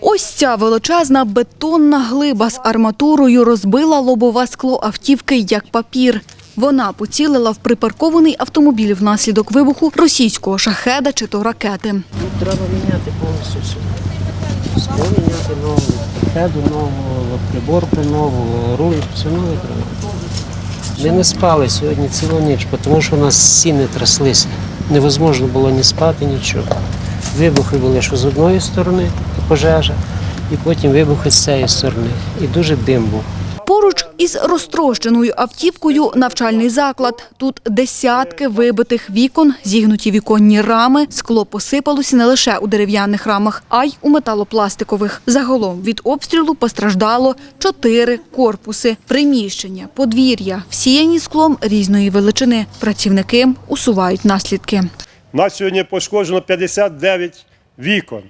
Ось ця величезна бетонна глиба з арматурою розбила лобове скло автівки як папір. Вона поцілила в припаркований автомобіль внаслідок вибуху російського шахеда чи то ракети. Тут треба міняти повністю все. Скло міняти нову, хеду нову, приборку нову, руль, все нове треба. Ми не спали сьогодні цілу ніч, тому що у нас стіни тряслися. Невозможно було ні спати, нічого. Вибухи були, що з одної сторони пожежа, і потім вибухи з цієї сторони. І дуже дим був. Поруч із розтрощеною автівкою навчальний заклад. Тут десятки вибитих вікон, зігнуті віконні рами. Скло посипалося не лише у дерев'яних рамах, а й у металопластикових. Загалом від обстрілу постраждало чотири корпуси. Приміщення, подвір'я, всіяні склом різної величини. Працівники усувають наслідки. У нас сьогодні пошкоджено 59 вікон,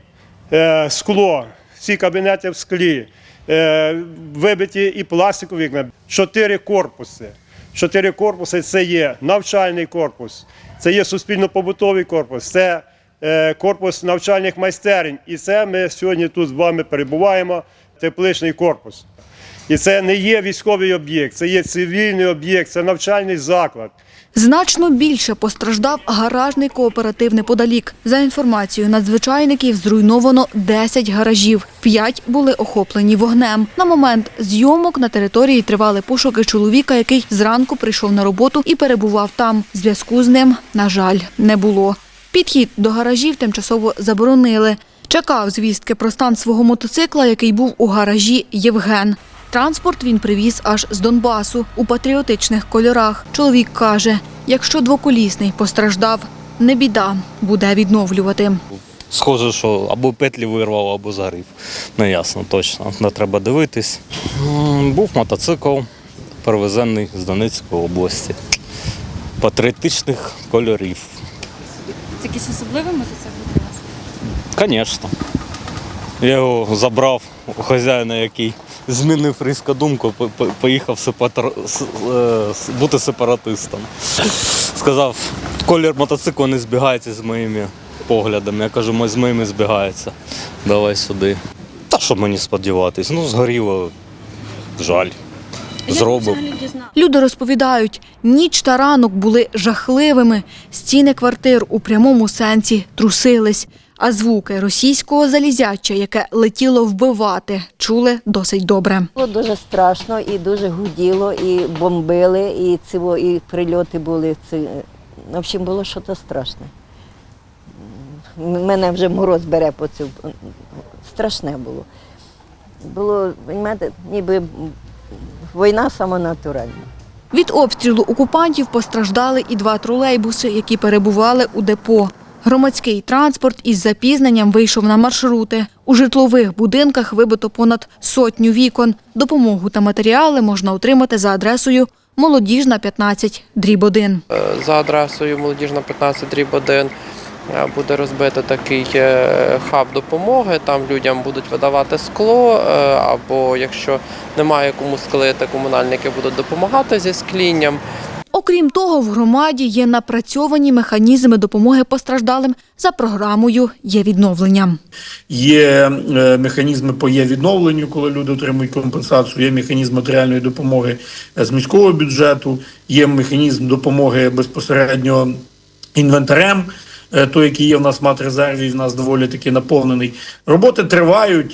скло, всі кабінети в склі, е, вибиті і пластикові вікна, чотири корпуси. Чотири корпуси це є навчальний корпус, це є суспільно-побутовий корпус, це е, корпус навчальних майстерень. І це ми сьогодні тут з вами перебуваємо, тепличний корпус. І це не є військовий об'єкт, це є цивільний об'єкт, це навчальний заклад. Значно більше постраждав гаражний кооператив неподалік. За інформацією надзвичайників, зруйновано 10 гаражів. П'ять були охоплені вогнем. На момент зйомок на території тривали пошуки чоловіка, який зранку прийшов на роботу і перебував там. Зв'язку з ним, на жаль, не було. Підхід до гаражів тимчасово заборонили. Чекав звістки про стан свого мотоцикла, який був у гаражі Євген. Транспорт він привіз аж з Донбасу у патріотичних кольорах. Чоловік каже, якщо двоколісний постраждав, не біда, буде відновлювати. Схоже, що або петлі вирвав, або згорів. Не ясно точно. Не треба дивитись. Був мотоцикл, перевезений з Донецької області. Патріотичних кольорів. Це якийсь особливий мотоцикл? Звісно. Я його забрав у хазяїна, який змінив різко думку, по- по- поїхав сепатр- с- е, бути сепаратистом. Сказав, колір мотоциклу не збігається з моїми поглядами. Я кажу, «Мо- з моїми збігається. Давай сюди. Та що мені сподіватись? Ну, згоріло, жаль. Зробив. Люди розповідають, ніч та ранок були жахливими. Стіни квартир у прямому сенсі трусились, а звуки російського залізяча, яке летіло вбивати, чули досить добре. Було дуже страшно і дуже гуділо, і бомбили, і цього, і прильоти були. Це, в общем, було щось страшне. Мене вже мороз бере по цю. Страшне було. Було, розумієте, ніби війна самонатуральна. Від обстрілу окупантів постраждали і два тролейбуси, які перебували у депо. Громадський транспорт із запізненням вийшов на маршрути. У житлових будинках вибито понад сотню вікон. Допомогу та матеріали можна отримати за адресою Молодіжна 15, дріб 1. Е, за адресою Молодіжна 15 дріб 1 е, буде розбито такий е, хаб допомоги. Там людям будуть видавати скло, або якщо немає кому склити, комунальники будуть допомагати зі склінням. Окрім того, в громаді є напрацьовані механізми допомоги постраждалим за програмою «Є відновлення». Є е, механізми по є відновленню, коли люди отримують компенсацію. Є механізм матеріальної допомоги е, з міського бюджету, є механізм допомоги безпосередньо інвентарем. е, Той, який є в нас в матрезерві, в нас доволі таки наповнений. Роботи тривають.